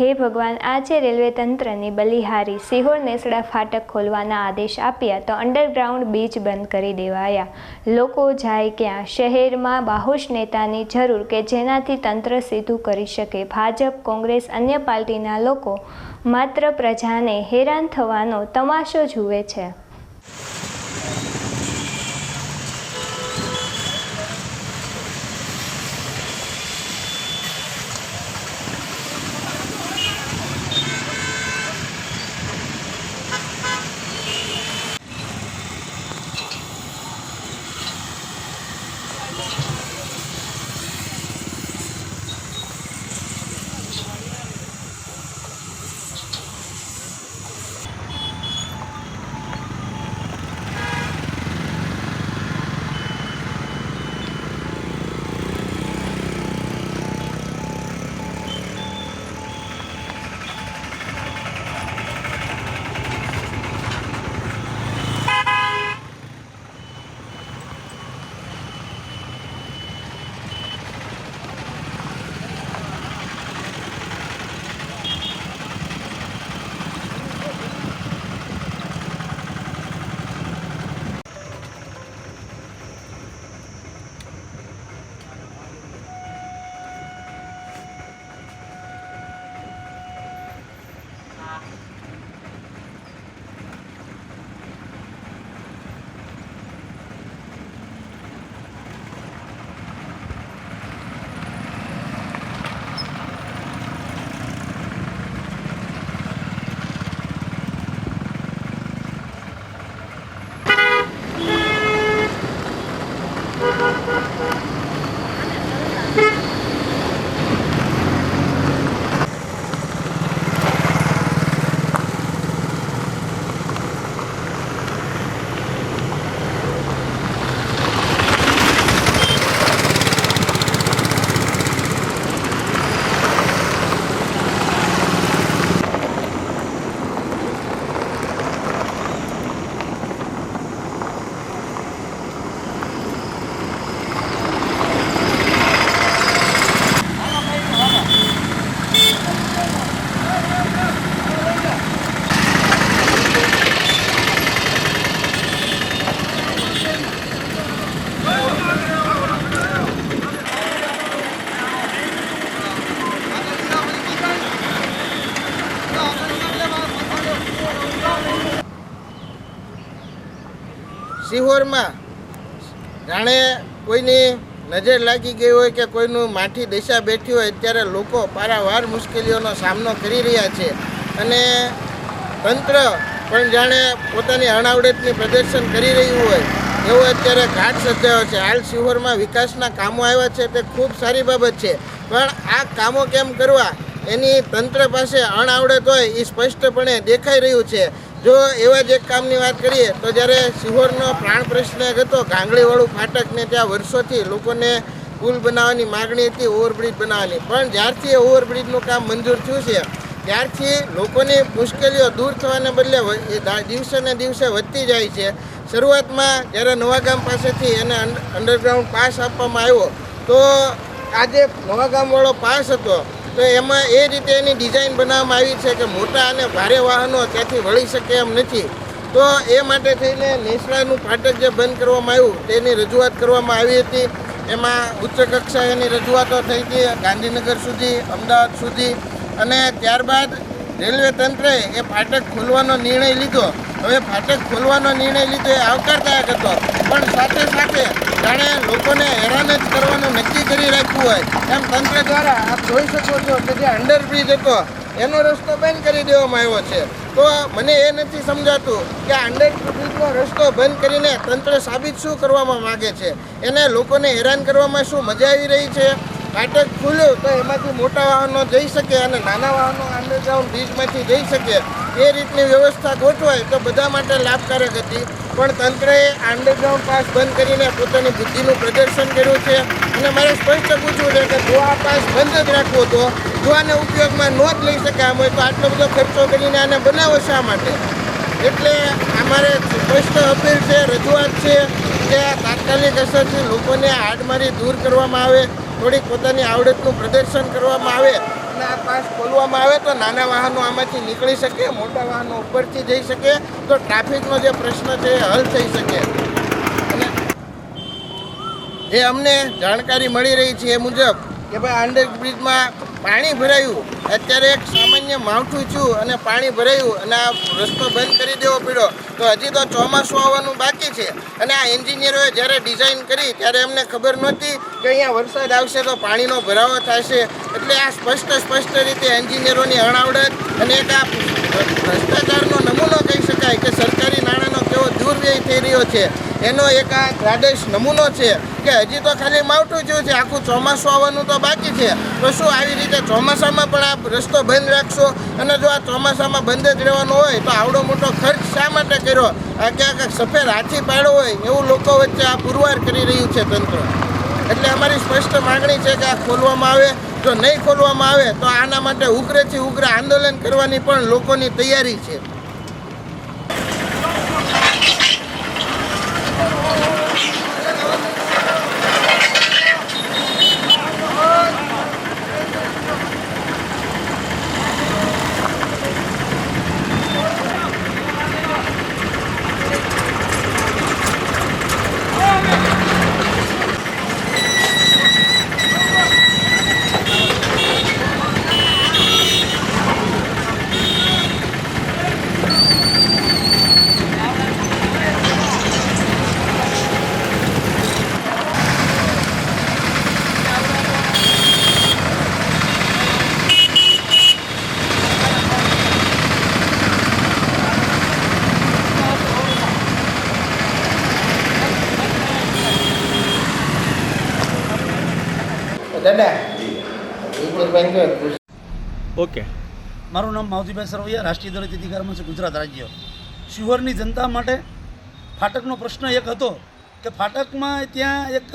હે ભગવાન, આજે રેલવે તંત્રની બલિહારી સિહોર નેસડા ફાટક ખોલવાના આદેશ આપ્યા તો અંડરગ્રાઉન્ડ બીચ બંધ કરી દેવાયા. લોકો જાય ક્યાં? શહેરમાં બાહોશ નેતાની જરૂર કે જેનાથી તંત્ર સીધું કરી શકે? ભાજપ, કોંગ્રેસ, અન્ય પાર્ટીના લોકો માત્ર પ્રજાને હેરાન થવાનો તમાશો જુએ છે. સિહોરમાં જાણે કોઈની નજર લાગી ગઈ હોય કે કોઈનું માઠી દિશા બેઠી હોય ત્યારે લોકો પારાવાર મુશ્કેલીઓનો સામનો કરી રહ્યા છે. અને તંત્ર પણ જાણે પોતાની અણાવડતની પ્રદર્શન કરી રહ્યું હોય એવો અત્યારે ઘાટ સર્જાયો છે. હાલ સિહોરમાં વિકાસના કામો આવ્યા છે તે ખૂબ સારી બાબત છે. પણ આ કામો કેમ કરવા એની તંત્ર પાસે અણાવડત હોય એ સ્પષ્ટપણે દેખાઈ રહ્યું છે. જો એવા જ એક કામની વાત કરીએ, તો જ્યારે સિહોરનો પ્રાણ પ્રશ્ન હતો ગાંગડીવાળું ફાટકને ત્યાં વર્ષોથી લોકોને પુલ બનાવવાની માગણી હતી, ઓવરબ્રિજ બનાવવાની. પણ જ્યારથી એ ઓવરબ્રિજનું કામ મંજૂર થયું છે, ત્યારથી લોકોની મુશ્કેલીઓ દૂર થવાને બદલે દિવસે ને દિવસે વધતી જાય છે. શરૂઆતમાં જ્યારે નવાગામ પાસેથી એને અંડ- અંડરગ્રાઉન્ડ પાસ આપવામાં આવ્યો, તો આજે નવાગામવાળો પાસ હતો. તો એમાં એ રીતે એની ડિઝાઇન બનાવવામાં આવી છે કે મોટા અને ભારે વાહનો ત્યાંથી વળી શકે એમ નથી. તો એ માટે થઈને નેસડાનું ફાટક જે બંધ કરવામાં આવ્યું, તેની રજૂઆત કરવામાં આવી હતી. એમાં ઉચ્ચ કક્ષાએની રજૂઆતો થઈ હતી ગાંધીનગર સુધી, અમદાવાદ સુધી. અને ત્યારબાદ રેલવે તંત્રએ એ ફાટક ખોલવાનો નિર્ણય લીધો. હવે ફાટક ખોલવાનો નિર્ણય લીધો એ આવકારદાયક હતો. પણ સાથે સાથે જાણે લોકોને હેરાન જ કરવાનું નક્કી કરી રાખ્યું હોય. એમ તંત્ર દ્વારા આપ જોઈ શકો છો કે જે અંડરબ્રિજ હતો, એનો રસ્તો બંધ કરી દેવામાં આવ્યો છે. તો મને એ નથી સમજાતું કે અંડરબ્રિજનો રસ્તો બંધ કરીને તંત્ર સાબિત શું કરવામાં માગે છે? એને લોકોને હેરાન કરવામાં શું મજા આવી રહી છે? ફાટક ખુલ્યું તો એમાંથી મોટા વાહનો જઈ શકે અને નાના વાહનો અંડરગ્રાઉન્ડ બ્રિજમાંથી જઈ શકે. એ રીતની વ્યવસ્થા ગોઠવાય તો બધા માટે લાભકારક હતી. પણ તંત્રએ અંડરગ્રાઉન્ડ પાસ બંધ કરીને પોતાની બુદ્ધિનું પ્રદર્શન કર્યું છે. અને મારે સ્પષ્ટ પૂછવું છે કે જો આ પાસ બંધ જ રાખવો હતો જો આને ઉપયોગમાં ન જ લઈ શકે આમ હોય તો આટલો બધો ખર્ચો કરીને આને બનાવો શા માટે? એટલે અમારે સ્પષ્ટ અપીલ છે, રજૂઆત છે કે તાત્કાલિક અસરથી લોકોને હાડમારી દૂર કરવામાં આવે. થોડીક પોતાની આવડતનું પ્રદર્શન કરવામાં આવે અને આ પાસ ખોલવામાં આવે તો નાના વાહનો આમાંથી નીકળી શકે, મોટા વાહનો ઉપરથી જઈ શકે, તો ટ્રાફિકનો જે પ્રશ્ન છે એ હલ થઈ શકે. અને જે અમને જાણકારી મળી રહી છે એ મુજબ કે ભાઈ અંડરબ્રિજમાં પાણી ભરાયું. અત્યારે એક સામાન્ય માવઠું છું અને પાણી ભરાયું અને આ રસ્તો બંધ કરી દેવો પડ્યો તો હજી તો ચોમાસું આવવાનું બાકી છે. અને આ એન્જિનિયરોએ જ્યારે ડિઝાઇન કરી ત્યારે એમને ખબર નહોતી કે અહીંયા વરસાદ આવશે તો પાણીનો ભરાવો થશે. એટલે આ સ્પષ્ટ સ્પષ્ટ રીતે એન્જિનિયરોની અણાવડત અને એક આ ભ્રષ્ટાચારનો નમૂનો કહી શકાય કે સરકારી નાણાંનો કેવો દુર્વ્યય થઈ રહ્યો છે. એનો એક આ દ્રાદેશ નમૂનો છે કે હજી તો ખાલી માવઠું જ્યું છે. આખું ચોમાસું આવવાનું તો બાકી છે. તો શું આવી રીતે ચોમાસામાં પણ આ રસ્તો બંધ રાખશો? અને જો આ ચોમાસામાં બંધ જ રહેવાનો હોય તો આવડો મોટો ખર્ચ શા માટે કર્યો? આ ક્યાંક સફેદ હાથી પાડો હોય એવું લોકો વચ્ચે આ પુરવાર કરી રહ્યું છે તંત્ર. એટલે અમારી સ્પષ્ટ માગણી છે કે આ ખોલવામાં આવે. જો નહીં ખોલવામાં આવે તો આના માટે ઉગ્રથી ઉગ્ર આંદોલન કરવાની પણ લોકોની તૈયારી છે. ઓકે. મારું નામ માવજીભાઈ સરવૈયા રાષ્ટ્રીય દલિત અધિકારમાં છે ગુજરાત રાજ્ય. શિહોરની જનતા માટે ફાટકનો પ્રશ્ન એક હતો કે ફાટકમાં ત્યાં એક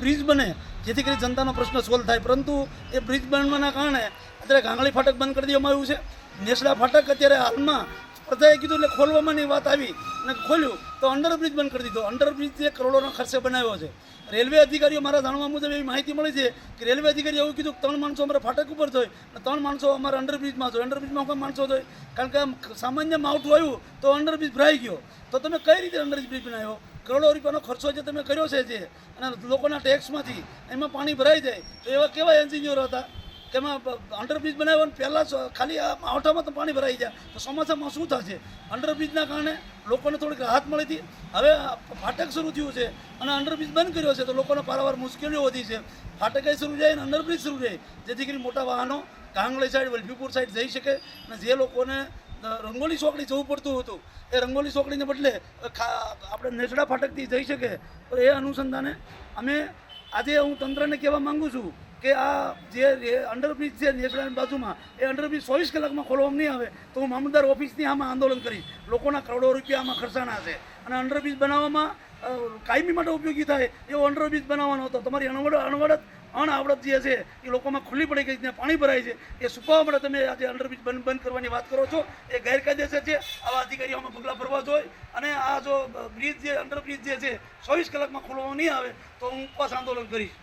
બ્રિજ બને જેથી કરી જનતાનો પ્રશ્ન સોલ્વ થાય. પરંતુ એ બ્રિજ બનવાના કારણે અત્યારે ગાંગળી ફાટક બંધ કરી દેવામાં આવ્યું છે. નેસડા ફાટક અત્યારે હાલમાં સ્પર્ધાએ કીધું એટલે ખોલવાની વાત આવી. અને ખોલ્યું. તો અંડરબ્રિજ બંધ કરી દીધો. અંડરબ્રિજ જે કરોડોના ખર્ચે બનાવ્યો છે. રેલવે અધિકારીઓ મારા જાણવા મુજબ એવી માહિતી મળી છે કે રેલવે અધિકારીએ એવું કીધું કે ત્રણ માણસો અમારા ફાટક ઉપર જોઈ અને ત્રણ માણસો અમારા અંડરબ્રિજમાં જોઈ અંડરબ્રિજમાં કોઈ માણસો જોઈ કારણ કે સામાન્ય માવઠું આવ્યું તો અંડરબ્રિજ ભરાઈ ગયો. તો તમે કઈ રીતે અંડરબ્રિજ બનાવ્યો? કરોડો રૂપિયાનો ખર્ચો જે તમે કર્યો છે જે અને લોકોના ટેક્સમાંથી એમાં પાણી ભરાઈ જાય તો એવા કેવા એન્જિનિયરો હતા? એમાં અંડરબ્રિજ બનાવ્યો પહેલાં ખાલી માવઠામાં તો પાણી ભરાઈ જાય તો ચોમાસામાં શું થશે? અંડરબ્રિજના કારણે લોકોને થોડીક રાહત મળી હતી. હવે ફાટક શરૂ થયું છે અને અંડરબ્રિજ બંધ કર્યો છે તો લોકોને પારાવાર મુશ્કેલીઓ વધી છે. ફાટકે શરૂ જાય અને અંડરબ્રિજ શરૂ જાય. જેથી કરી મોટા વાહનો કાંગળી સાઈડ વલભીપુર સાઈડ જઈ શકે અને જે લોકોને રંગોલી ચોકડી જવું પડતું હતું, એ રંગોલી ચોકડીને બદલે આપણે નેસડા ફાટકથી જઈ શકે. તો એ અનુસંધાને અમે આજે હું તંત્રને કહેવા માગું છું કે આ જે અંડરબ્રિજ છે નેસડાની બાજુમાં, એ અંડરબ્રિજ ચોવીસ કલાકમાં ખોલવામાં નહીં આવે, તો હું મામલતદાર ઓફિસની આમાં આંદોલન કરીશ. લોકોના કરોડો રૂપિયા આમાં ખર્ચાના છે. અને અંડરબ્રિજ બનાવવામાં કાયમી માટે ઉપયોગી થાય એવો અંડરબ્રિજ બનાવવાનો હતો. તમારી અણવડ, અણવડત, અણઆવડત જે છે, એ લોકોમાં ખુલ્લી પડી ગઈ ત્યાં પાણી ભરાય છે. એ સુકાવવા માટે તમે આજે અંડરબ્રિજ બંધ બંધ કરવાની વાત કરો છો, એ ગેરકાયદેસર છે. આવા અધિકારીઓમાં પગલાં ભરવા જોઈએ. અને આ જો બ્રિજ જે અંડરબ્રિજ જે છે, ચોવીસ કલાકમાં ખોલવામાં નહીં આવે, તો હું ઉપવાસ આંદોલન કરીશ.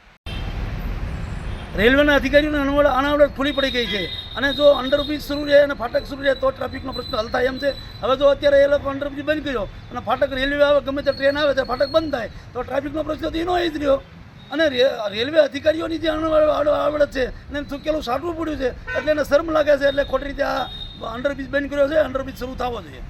રેલવેના અધિકારીઓને અણવડ અનાવડત ખુલ્લી પડી ગઈ છે. અને જો અંડરબ્રિજ શરૂ રહે અને ફાટક શરૂ રહે તો ટ્રાફિકનો પ્રશ્ન હલ થાય એમ છે. હવે જો અત્યારે એ લોકો અંડરબ્રિજ બંધ કર્યો અને ફાટક રેલવે આવે, ગમે તે ટ્રેન આવે, ત્યારે ફાટક બંધ થાય, તો ટ્રાફિકનો પ્રશ્ન તો એનો જ રહ્યો. અને રેલવે અધિકારીઓની જે અણવડ આવડત છે અને ચૂકેલું સાટવું પડ્યું છે, એટલે એને શરમ લાગે છે, એટલે ખોટી રીતે આ અંડરબ્રિજ બંધ કર્યો છે, અંડરબ્રિજ શરૂ થવો જોઈએ.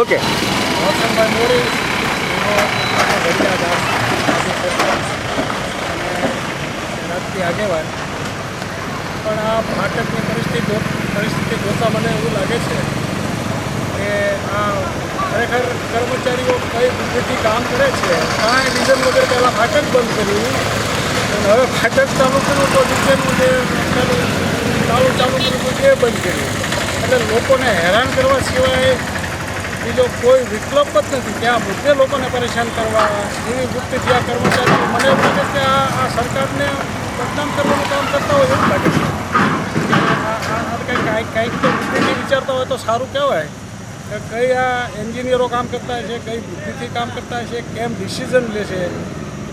ઓકે. રોશનભાઈ મોરી રાજકીય આગેવાન પણ આ ફાટકની પરિસ્થિતિ પરિસ્થિતિ જોતાં મને એવું લાગે છે કે આ ખરેખર કર્મચારીઓ કઈ બુદ્ધિથી કામ કરે છે? કાંઈ રીઝન વગર પહેલાં ફાટક બંધ કર્યું? અને હવે ફાટક ચાલુ કર્યું તો નીચેનું જે ચાલુ ચાલુ કર્યું એ બંધ કર્યું. એટલે લોકોને હેરાન કરવા સિવાય બીજો કોઈ વિકલ્પ જ નથી ત્યાં મુદ્દે લોકોને પરેશાન કરવા એવી વૃત્તિ આ કર્મચારીઓ મને એવું લાગે કે આ આ સરકારને બદનામ કરવાનું કામ કરતા હોય એવું લાગે છે. કંઈક, કાંઈક તો બુદ્ધિથી વિચારતા હોય તો સારું કહેવાય. કે કઈ આ એન્જિનિયરો કામ કરતા છે, કઈ બુદ્ધિથી કામ કરતા છે, કેમ ડિસિઝન લે છે.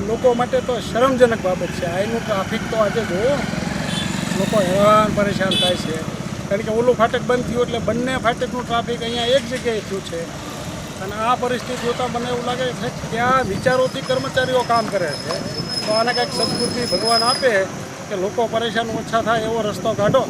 લોકો માટે તો શરમજનક બાબત છે. અહીંનું ટ્રાફિક તો આજે જુઓ લોકો હેરાન, પરેશાન થાય છે. કારણ કે ઓલું ફાટક બંધ થયું એટલે બંને ફાટકનું ટ્રાફિક અહીંયા એક જગ્યાએ થયું છે. અને આ પરિસ્થિતિ જોતાં મને એવું લાગે છે કે ત્યાં વિચારોથી કર્મચારીઓ કામ કરે છે. તો આને કંઈક સંસ્કૃતિ ભગવાન આપે કે લોકો પરેશાન ઓછા થાય એવો રસ્તો કાઢો.